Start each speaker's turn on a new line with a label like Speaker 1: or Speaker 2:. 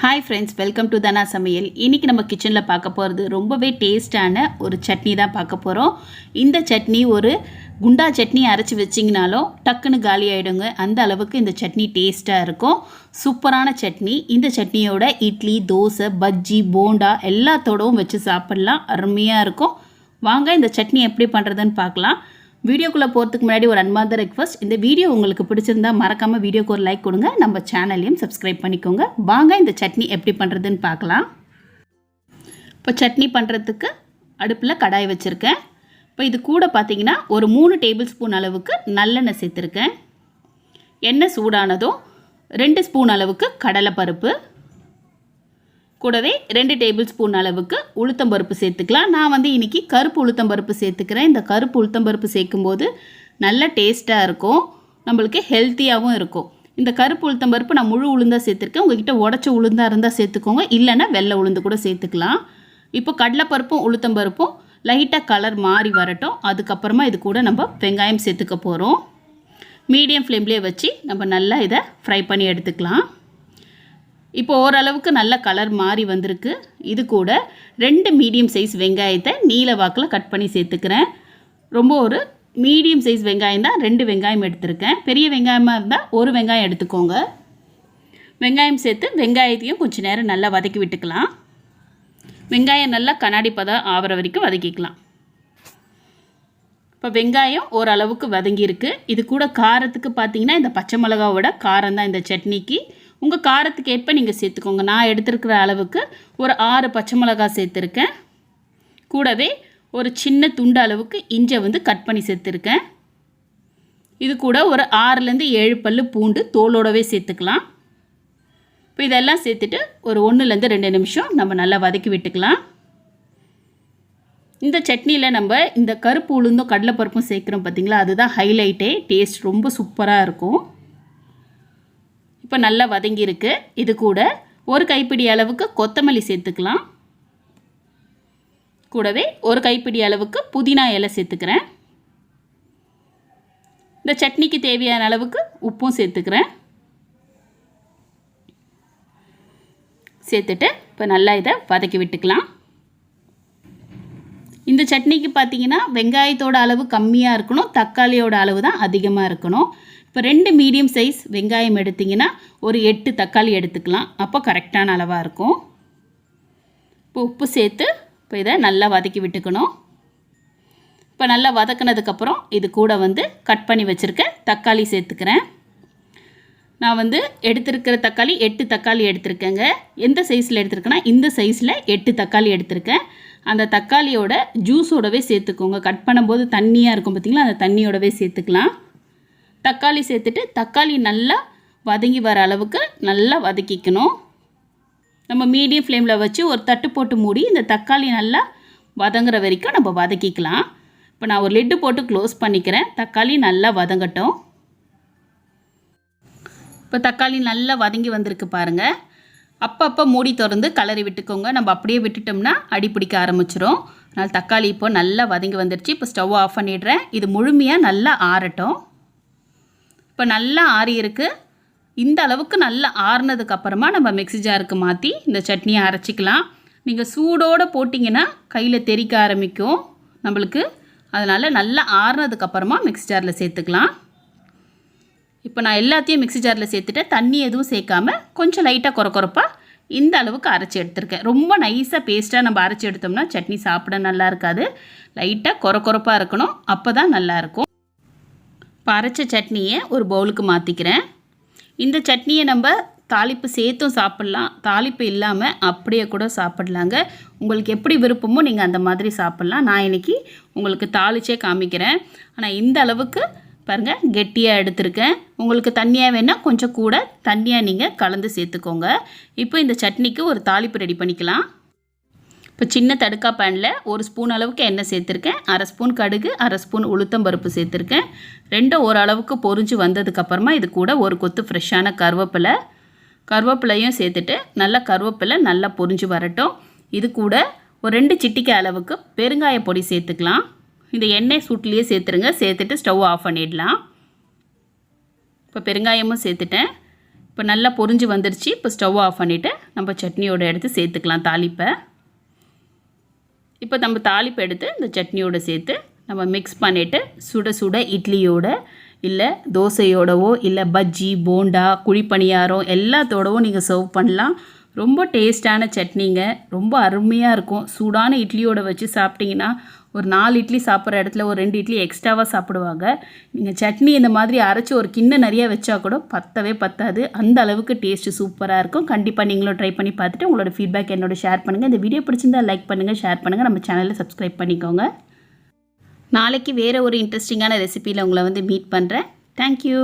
Speaker 1: Hi friends welcome to Dhana Samayal இன்றைக்கி நம்ம கிச்சனில் பார்க்க போகிறது ரொம்பவே டேஸ்டான ஒரு சட்னி தான் பார்க்க போகிறோம் இந்த சட்னி ஒரு குண்டா சட்னி அரைச்சி வச்சிங்கனாலும் டக்குன்னு காலி ஆகிடுங்க அந்த அளவுக்கு இந்த சட்னி டேஸ்ட்டாக இருக்கும். சூப்பரான சட்னி. இந்த சட்னியோட இட்லி தோசை பஜ்ஜி போண்டா எல்லாத்தோடவும் வச்சு சாப்பிட்லாம். அருமையாக இருக்கும். வாங்க இந்த சட்னி எப்படி பண்ணுறதுன்னு பார்க்கலாம். வீடியோக்குள்ளே போகிறதுக்கு முன்னாடி ஒரு அன்பார்ந்த ரெக்வஸ்ட் இந்த வீடியோ உங்களுக்கு பிடிச்சிருந்தா மறக்காமல் வீடியோக்கு ஒரு லைக் கொடுங்க. நம்ம சேனலையும் சப்ஸ்கிரைப் பண்ணிக்கோங்க. வாங்க இந்த சட்னி எப்படி பண்ணுறதுன்னு பார்க்கலாம். இப்போ சட்னி பண்ணுறதுக்கு அடுப்பில் கடாய் வச்சுருக்கேன். இப்போ இது கூட பார்த்தீங்கன்னா ஒரு மூணு டேபிள் ஸ்பூன் அளவுக்கு நல்லெண்ணெய் சேர்த்துருக்கேன். எண்ணெய் சூடானதும் ரெண்டு ஸ்பூன் அளவுக்கு கடலைப்பருப்பு. கூடவே ரெண்டு டேபிள் ஸ்பூன் அளவுக்கு உளுத்தம்பருப்பு சேர்த்துக்கலாம். நான் வந்து இன்றைக்கி கருப்பு உளுத்தம்பருப்பு சேர்த்துக்கிறேன். இந்த கருப்பு உளுத்தம்பருப்பு சேர்க்கும்போது நல்ல டேஸ்ட்டாக இருக்கும். நம்மளுக்கு ஹெல்த்தியாகவும் இருக்கும். இந்த கருப்பு உளுத்தம்பருப்பு நான் முழு உளுந்தாக சேர்த்துருக்கேன். உங்ககிட்ட உடச்ச உளுந்தாக இருந்தால் சேர்த்துக்கோங்க. இல்லைன்னா வெள்ளை உளுந்து கூட சேர்த்துக்கலாம். இப்போ கடலைப்பருப்பும் உளுத்தம்பருப்பும் லைட்டாக கலர் மாறி வரட்டும். அதுக்கப்புறமா இது கூட நம்ம வெங்காயம் சேர்த்துக்க போகிறோம் மீடியம் ஃப்ளேம்லேயே வச்சு நம்ம நல்லா இதை ஃப்ரை பண்ணி எடுத்துக்கலாம். இப்போ ஓரளவுக்கு நல்ல கலர் மாறி வந்திருக்கு. இது கூட ரெண்டு மீடியம் சைஸ் வெங்காயத்தை நீல வாக்கில் கட் பண்ணி சேர்த்துக்கிறேன். ரொம்ப ஒரு மீடியம் சைஸ் வெங்காயம் தான் ரெண்டு வெங்காயம் எடுத்திருக்கேன். பெரிய வெங்காயமாக இருந்தால் ஒரு வெங்காயம் எடுத்துக்கோங்க. வெங்காயம் சேர்த்து வெங்காயத்தையும் கொஞ்சம் நேரம் நல்லா வதக்கி விட்டுக்கலாம். வெங்காயம் நல்லா கண்ணாடி பதம் ஆகிற வரைக்கும் வதக்கிக்கலாம். இப்போ வெங்காயம் ஓரளவுக்கு வதங்கியிருக்கு. இது கூட காரத்துக்கு பார்த்தீங்கன்னா இந்த பச்சை மிளகாவோட காரம் தான் இந்த சட்னிக்கு. உங்கள் காரத்துக்கு ஏற்ப நீங்கள் சேர்த்துக்கோங்க. நான் எடுத்துருக்கிற அளவுக்கு ஒரு ஆறு பச்சை மிளகா சேர்த்துருக்கேன். கூடவே ஒரு சின்ன துண்டு அளவுக்கு இஞ்சை வந்து கட் பண்ணி சேர்த்துருக்கேன். இது கூட ஒரு ஆறுலேருந்து ஏழு பல் பூண்டு தோலோடவே சேர்த்துக்கலாம். இப்போ இதெல்லாம் சேர்த்துட்டு ஒரு ஒன்றுலேருந்து ரெண்டு நிமிஷம் நம்ம நல்லா வதக்கி விட்டுக்கலாம். இந்த சட்னியில் நம்ம இந்த கருப்பு உளுந்தும் கடலைப்பருப்பும் சேர்க்குறோம் பார்த்திங்களா அதுதான் ஹைலைட்டே டேஸ்ட் ரொம்ப சூப்பராக இருக்கும். இப்போ நல்லா வதங்கியிருக்கு. இது கூட ஒரு கைப்பிடி அளவுக்கு கொத்தமல்லி சேர்த்துக்கலாம். கூடவே ஒரு கைப்பிடி அளவுக்கு புதினா இலை சேர்த்துக்கிறேன். இந்த சட்னிக்கு தேவையான அளவுக்கு உப்பும் சேர்த்துக்கிறேன். சேர்த்துட்டு இப்போ நல்லா இதை வதக்கி விட்டுக்கலாம். இந்த சட்னிக்கு பார்த்தீங்கன்னா வெங்காயத்தோட அளவு கம்மியாக இருக்கணும் தக்காளியோட அளவு தான் அதிகமாக இருக்கணும். இப்போ ரெண்டு மீடியம் சைஸ் வெங்காயம் எடுத்திங்கன்னா ஒரு எட்டு தக்காளி எடுத்துக்கலாம். அப்போ கரெக்டான அளவாக இருக்கும். இப்போ உப்பு சேர்த்து இப்போ இதை நல்லா வதக்கி விட்டுக்கணும். இப்போ நல்லா வதக்கினதுக்கப்புறம் இது கூட வந்து கட் பண்ணி வச்சுருக்க தக்காளி சேர்த்துக்கிறேன். நான் வந்து எடுத்திருக்கிற தக்காளி எட்டு தக்காளி எடுத்திருக்கேங்க. எந்த சைஸில் எடுத்திருக்கேன்னா இந்த சைஸில் எட்டு தக்காளி எடுத்திருக்கேன். அந்த தக்காளியோட ஜூஸோடவே சேர்த்துக்கோங்க. கட் பண்ணும்போது தண்ணியாக இருக்கும் பார்த்திங்களா அந்த தண்ணியோடவே சேர்த்துக்கலாம். தக்காளி சேர்த்துட்டு தக்காளி நல்லா வதங்கி வர அளவுக்கு நல்லா வதக்கிக்கணும். நம்ம மீடியம் ஃப்ளேமில் வச்சு ஒரு தட்டு போட்டு மூடி இந்த தக்காளி நல்லா வதங்குற வரைக்கும் நம்ம வதக்கிக்கலாம். இப்போ நான் ஒரு லெட்டு போட்டு க்ளோஸ் பண்ணிக்கிறேன். தக்காளி நல்லா வதங்கட்டும். இப்போ தக்காளி நல்லா வதங்கி வந்திருக்கு பாருங்கள் அப்பப்போ மூடி திறந்து கலரி விட்டுக்கோங்க. நம்ம அப்படியே விட்டுட்டோம்னா அடி பிடிக்க ஆரம்பிச்சிரும். அதனால் தக்காளி இப்போ நல்லா வதங்கி வந்துடுச்சு இப்போ ஸ்டவ் ஆஃப் பண்ணிடுறேன். இது முழுமையாக நல்லா ஆறட்டும். இப்போ நல்லா ஆறி இருக்குது இந்த அளவுக்கு நல்லா ஆறுனதுக்கு அப்புறமா நம்ம மிக்ஸி ஜாருக்கு மாற்றி இந்த சட்னியை அரைச்சிக்கலாம். நீங்கள் சூடோடு போட்டிங்கன்னா கையில் தெறிக்க ஆரம்பிக்கும் நம்மளுக்கு. அதனால் நல்லா ஆறுனதுக்கப்புறமா மிக்ஸி ஜாரில் சேர்த்துக்கலாம். இப்போ நான் எல்லாத்தையும் மிக்ஸி ஜாரில் சேர்த்துட்டேன். தண்ணி எதுவும் சேர்க்காம கொஞ்சம் லைட்டாக குறக்குறப்பாக இந்த அளவுக்கு அரைச்சி எடுத்திருக்கேன். ரொம்ப நைஸாக பேஸ்ட்டாக நம்ம அரைச்சி எடுத்தோம்னா சட்னி சாப்பிட நல்லா இருக்காது. லைட்டாக குறக்குறப்பாக இருக்கணும். அப்போ தான் நல்லாயிருக்கும் இப்போ அரைச்ச சட்னியை ஒரு பவுலுக்கு மாற்றிக்கிறேன் இந்த சட்னியை நம்ம தாளிப்பு சேர்த்தும் சாப்பிட்லாம். தாளிப்பு இல்லாமல் அப்படியே கூட சாப்பிட்லாங்க. உங்களுக்கு எப்படி விருப்பமோ நீங்கள் அந்த மாதிரி சாப்பிட்லாம். நான் இன்றைக்கி உங்களுக்கு தாளிச்சே காமிக்கிறேன். ஆனால் இந்த அளவுக்கு பாருங்கள் கெட்டியாக எடுத்திருக்கேன். உங்களுக்கு தண்ணியாக வேணால் கொஞ்சம் கூட தண்ணியாக நீங்கள் கலந்து சேர்த்துக்கோங்க. இப்போ இந்த சட்னிக்கு ஒரு தாளிப்பு ரெடி பண்ணிக்கலாம். இப்போ சின்ன தடுக்கா பேனில் ஒரு ஸ்பூன் அளவுக்கு எண்ணெய் சேர்த்துருக்கேன். அரை ஸ்பூன் கடுகு அரை ஸ்பூன் உளுத்தம் பருப்பு சேர்த்துருக்கேன். ரெண்டும் ஓரளவுக்கு பொறிஞ்சு வந்ததுக்கப்புறமா இது கூட ஒரு கொத்து ஃப்ரெஷ்ஷான கருவேப்பிலை. கருவேப்பிலையும் சேர்த்துட்டு நல்லா கருவேப்பிலை நல்லா பொறிஞ்சு வரட்டும். இது கூட ஒரு ரெண்டு சிட்டிக்காய் அளவுக்கு பெருங்காய பொடி சேர்த்துக்கலாம். இந்த எண்ணெய் சூட்லேயே சேர்த்துருங்க. சேர்த்துட்டு ஸ்டவ் ஆஃப் பண்ணிடலாம். இப்போ பெருங்காயமும் சேர்த்துட்டேன். இப்போ நல்லா பொரிஞ்சு வந்துருச்சு. இப்போ ஸ்டவ் ஆஃப் பண்ணிவிட்டு நம்ம சட்னியோட எடுத்து சேர்த்துக்கலாம் தாளிப்பை. இப்போ நம்ம தாளிப்பு எடுத்து இந்த சட்னியோடு சேர்த்து நம்ம மிக்ஸ் பண்ணிவிட்டு சுட சுட இட்லியோட இல்லை தோசையோடவோ இல்லை பஜ்ஜி போண்டா குழிப்பணியாரம் எல்லாத்தோடவோ நீங்கள் சர்வ் பண்ணலாம். ரொம்ப டேஸ்டான சட்னிங்க. ரொம்ப அருமையாக இருக்கும். சூடான இட்லியோட வச்சு சாப்பிட்டிங்கன்னா ஒரு நாலு இட்லி சாப்பிட்ற இடத்துல ஒரு ரெண்டு இட்லி எக்ஸ்ட்ராவாக சாப்பிடுவாங்க. நீங்கள் சட்னி இந்த மாதிரி அரைச்சி ஒரு கிண்ணம் நிறையா வச்சா கூட பத்தவே பத்தாது. அந்த அளவுக்கு டேஸ்ட்டு சூப்பராக இருக்கும். கண்டிப்பாக நீங்களும் ட்ரை பண்ணி பார்த்துட்டு உங்களோட ஃபீட்பேக் என்னோட ஷேர் பண்ணுங்கள் இந்த வீடியோ பிடிச்சிருந்தா லைக் பண்ணுங்கள் ஷேர் பண்ணுங்கள் நம்ம சேனலை சப்ஸ்கிரைப் பண்ணிக்கோங்க. நாளைக்கு வேறு ஒரு இன்ட்ரெஸ்டிங்கான ரெசிபியில் உங்களை வந்து மீட் பண்ணுறேன் தேங்க்யூ